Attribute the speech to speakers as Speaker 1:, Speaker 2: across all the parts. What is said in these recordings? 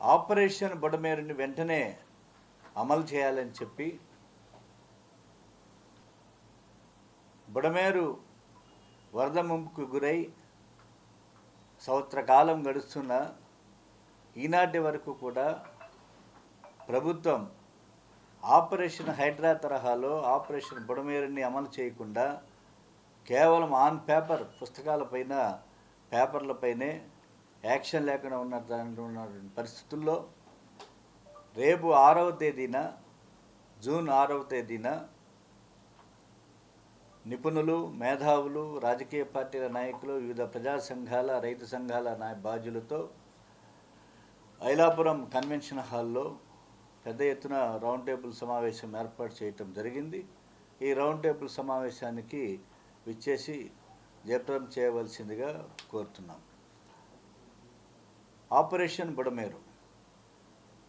Speaker 1: Operation బుడమేరుని వెంటనే అమలు చేయాలని చెప్పి బుడమేరు వరద ముంపుకు గురై సంవత్సర కాలం గడుస్తున్న ఈనాటి వరకు కూడా ప్రభుత్వం ఆపరేషన్ హైడ్రా తరహాలో ఆపరేషన్ బుడమేరుని అమలు చేయకుండా కేవలం ఆన్ పేపర్ పుస్తకాలపైన పేపర్లపైనే యాక్షన్ లేకుండా ఉన్న దాంట్లో ఉన్న పరిస్థితుల్లో రేపు ఆరవ తేదీన జూన్ ఆరవ తేదీన నిపుణులు మేధావులు రాజకీయ పార్టీల నాయకులు వివిధ ప్రజా సంఘాల రైతు సంఘాల నాయ బాధ్యులతో ఐలాపురం కన్వెన్షన్ హాల్లో పెద్ద ఎత్తున రౌండ్ టేబుల్ సమావేశం ఏర్పాటు చేయటం జరిగింది. ఈ రౌండ్ టేబుల్ సమావేశానికి విచ్చేసి జయప్రదం చేయవలసిందిగా కోరుతున్నాం. ఆపరేషన్ బుడమేరు.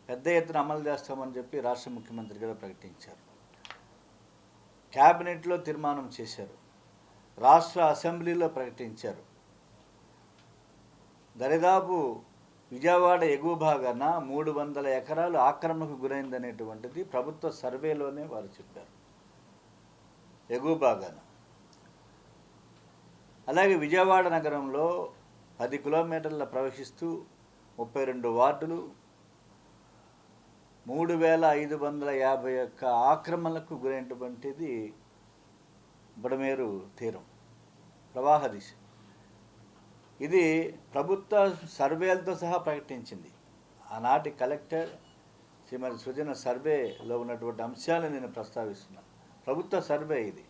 Speaker 1: పెద్ద ఎత్తున అమలు చేస్తామని చెప్పి రాష్ట్ర ముఖ్యమంత్రి గారు ప్రకటించారు. క్యాబినెట్లో తీర్మానం చేశారు. రాష్ట్ర అసెంబ్లీలో ప్రకటించారు. దరిదాపు విజయవాడ ఎగువ భాగాన మూడు వందల ఎకరాలు ఆక్రమణకు గురైందనేటువంటిది ప్రభుత్వ సర్వేలోనే వారు చెప్పారు. ఎగువ భాగాన. అలాగే విజయవాడ నగరంలో పది కిలోమీటర్ల ప్రవహిస్తూ ముప్పై రెండు వార్డులు. మూడు వేల ఐదు వందల యాభై ఒక్క ఆక్రమణలకు గురైనటువంటిది బుడమేరు తీరం. ప్రవాహ దిశ. ఇది ప్రభుత్వ సర్వేలతో సహా ప్రకటించింది. ఆనాటి కలెక్టర్ శ్రీమతి సృజన సర్వేలో ఉన్నటువంటి అంశాలను నేను ప్రస్తావిస్తున్నాను ప్రభుత్వ సర్వే ఇది.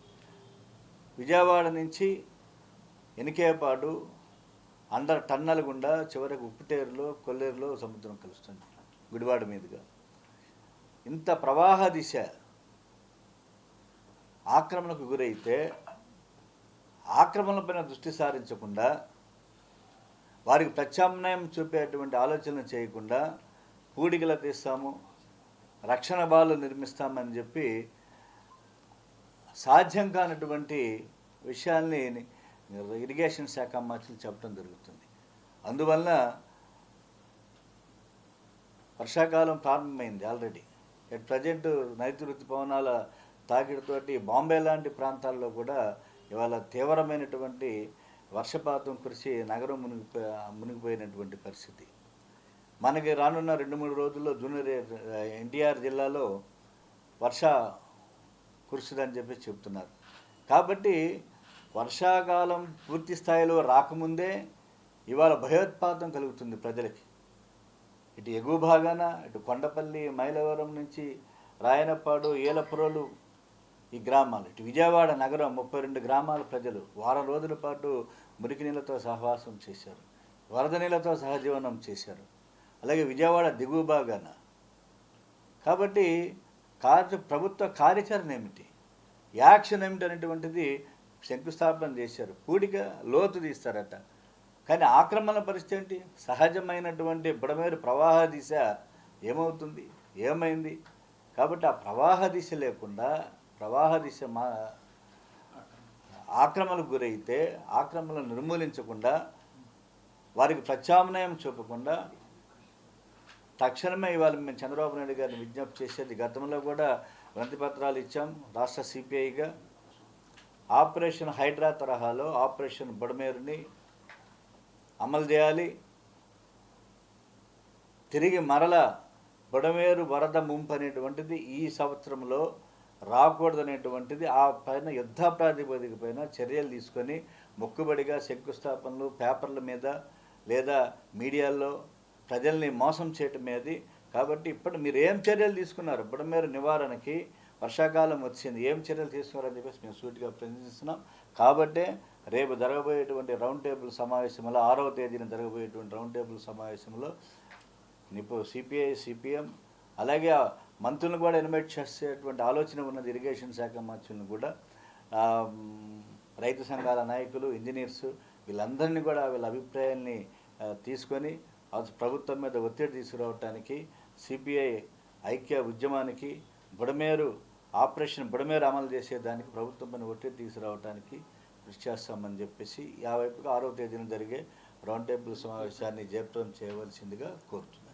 Speaker 1: విజయవాడ నుంచి ఎనికేపాడు అండర్ టన్నల గుండా చివరికి ఉప్పుటేరులో కొల్లేరులో సముద్రం కలుస్తుంది. గుడివాడ మీదుగా. ఇంత ప్రవాహ దిశ ఆక్రమణకు గురైతే ఆక్రమణపైన దృష్టి సారించకుండా వారికి ప్రత్యామ్నాయం చూపేటువంటి ఆలోచన చేయకుండా పూడికలు తీస్తాము రక్షణ బాలు నిర్మిస్తామని చెప్పి సాధ్యం కానటువంటి విషయాల్ని ఇరిగేషన్ శాఖ మంత్రులు చెప్పడం జరుగుతుంది. అందువల్ల వర్షాకాలం ప్రారంభమైంది ఆల్రెడీ. ఎట్ ప్రజెంట్ నైరుతి ఋతుపవనాల తాకిడితోటి బాంబే లాంటి ప్రాంతాల్లో కూడా ఇవాళ తీవ్రమైనటువంటి వర్షపాతం కురిసి నగరం మునిగిపో మునిగిపోయినటువంటి పరిస్థితి. మనకి రానున్న రెండు మూడు రోజుల్లో జూనియర్ ఎన్టీఆర్ జిల్లాలో వర్ష కురుస్తుందని చెప్పి చెప్తున్నారు. కాబట్టి వర్షాకాలం పూర్తి స్థాయిలో రాకముందే ఇవాళ భయోత్పాతం కలుగుతుంది ప్రజలకి. ఇటు ఎగువ భాగాన ఇటు కొండపల్లి మైలవరం నుంచి రాయనపాడు ఏలపురలు ఈ గ్రామాలు. ఇటు విజయవాడ నగరం ముప్పై రెండు గ్రామాల ప్రజలు వారం రోజుల పాటు మురికి నీళ్ళతో సహవాసం చేశారు. వరద నీళ్ళతో సహజీవనం చేశారు. అలాగే విజయవాడ దిగువ భాగాన. కాబట్టి కార్య ప్రభుత్వ కార్యాచరణ ఏమిటి? యాక్షన్ ఏమిటి అనేటువంటిది శంకుస్థాపన చేశారు. పూడిక లోతు తీస్తారట. కానీ ఆక్రమణ పరిస్థితి ఏంటి? సహజమైనటువంటి బుడమేరు ప్రవాహ దిశ ఏమవుతుంది? ఏమైంది? కాబట్టి ఆ ప్రవాహ దిశ లేకుండా ప్రవాహ దిశ మా ఆక్రమణకు గురైతే ఆక్రమణలు నిర్మూలించకుండా వారికి ప్రత్యామ్నాయం చూపకుండా తక్షణమే ఇవాళ మేము చంద్రబాబు నాయుడు గారిని విజ్ఞప్తి చేసేది గతంలో కూడా వినతి పత్రాలు ఇచ్చాం. రాష్ట్ర సిపిఐగా ఆపరేషన్ హైడ్రా తరహాలో ఆపరేషన్ బుడమేరుని అమలు చేయాలి. తిరిగి మరల బుడమేరు వరద ముంపు అనేటువంటిది ఈ సంవత్సరంలో రాకూడదనేటువంటిది ఆ పైన యుద్ధ ప్రాతిపదిక పైన చర్యలు తీసుకొని మొక్కుబడిగా శంకుస్థాపనలు పేపర్ల మీద లేదా మీడియాల్లో ప్రజల్ని మోసం చేయటం మీది. కాబట్టి ఇప్పుడు మీరు ఏం చర్యలు తీసుకున్నారు? బుడమేరు నివారణకి వర్షాకాలం వచ్చింది. ఏం చర్యలు తీసుకున్నారని చెప్పేసి మేము సూటిగా ప్రశ్నిస్తున్నాం. కాబట్టే రేపు జరగబోయేటువంటి రౌండ్ టేబుల్ సమావేశంలో ఆరవ తేదీన జరగబోయేటువంటి రౌండ్ టేబుల్ సమావేశంలో నిపు సిపిఐ సిపిఎం అలాగే మంత్రులను కూడా ఇన్వైట్ చేసేటువంటి ఆలోచన ఉన్నది ఇరిగేషన్ శాఖ మంత్రులను కూడా. రైతు సంఘాల నాయకులు ఇంజనీర్స్ వీళ్ళందరినీ కూడా వీళ్ళ అభిప్రాయాల్ని తీసుకొని ప్రభుత్వం మీద ఒత్తిడి తీసుకురావటానికి సిపిఐ ఐక్య ఉద్యమానికి బుడమేరు ఆపరేషన్ బుడమేర అమలు చేసేదానికి ప్రభుత్వం పని ఒత్తిడి తీసుకురావటానికి కృషి చేస్తామని చెప్పేసి ఆ వైపుగా ఆరో తేదీన జరిగే రౌండ్ టేబుల్ సమావేశాన్ని జయప్రదం చేయవలసిందిగా కోరుతున్నాను.